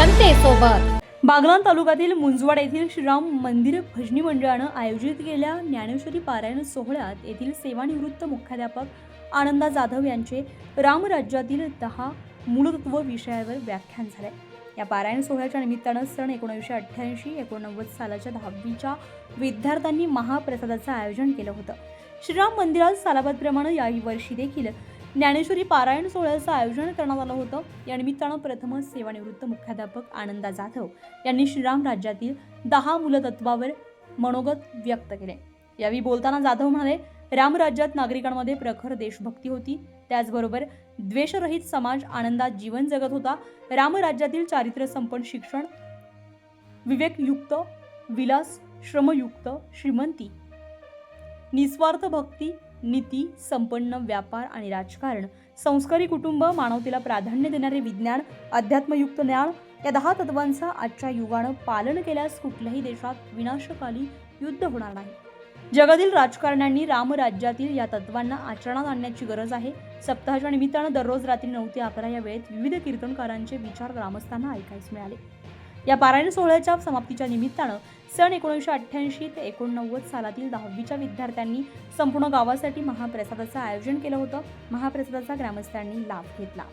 जनतेसोबत. बागलाण तालुक्यातील मुंजवाड येथील श्रीराम मंदिर भजनी मंडळानं आयोजित केलेल्या ज्ञानेश्वरी पारायण सोहळ्यात येथील सेवानिवृत्त मुख्याध्यापक आनंदा जाधव यांचे रामराज्यातील दहा मूलतत्व विषयावर व्याख्यान झाले या पारायण सोहळ्याच्या निमित्तानं सण एकोणीसशे अठ्ठ्याऐंशी एकोणनव्वद सालाच्या दहावीच्या विद्यार्थ्यांनी महाप्रसादाचं आयोजन केलं होतं. श्रीराम मंदिरात सालाबादप्रमाणे याही वर्षी देखील ज्ञानेश्वरी पारायण सोहळ्याचं आयोजन करण्यात आलं होतं. या निमित्तानं प्रथमच सेवानिवृत्त मुख्याध्यापक आनंदा जाधव यांनी श्रीराम राज्यातील दहा मूलतत्वावर मनोगत व्यक्त केले. यावेळी बोलताना जाधव म्हणाले रामराज्यात नागरिकांमध्ये प्रखर देशभक्ती होती. त्याचबरोबर द्वेषरहित समाज आनंदात जीवन जगत होता. रामराज्यातील चारित्र्य संपन्न शिक्षण विवेकयुक्त विलास श्रमयुक्त श्रीमंती निस्वार्थ भक्ती नीती संपन्न व्यापार आणि राजकारण संस्कारी कुटुंब मानवतेला प्राधान्य देणारे विज्ञान अध्यात्मयुक्त ज्ञान या दहा तत्वांचा आजच्या युगानं पालन केल्यास कुठल्याही देशात विनाशकाली युद्ध होणार नाही. जगातील राजकारण्यांनी रामराज्यातील या तत्वांना आचरणात आणण्याची गरज आहे. सप्ताहाच्या निमित्तानं दररोज रात्री नऊ ते अकरा या वेळेत विविध कीर्तनकारांचे विचार ग्रामस्थांना ऐकायला मिळाले. या पारायण सोहळ्याच्या समाप्तीच्या निमित्तानं सन एकोणीसशे अठ्ठ्याऐंशी ते एकोणनव्वद सालातील दहावीच्या विद्यार्थ्यांनी संपूर्ण गावासाठी महाप्रसादाचं आयोजन केलं होतं. महाप्रसादाचा ग्रामस्थांनी लाभ घेतला.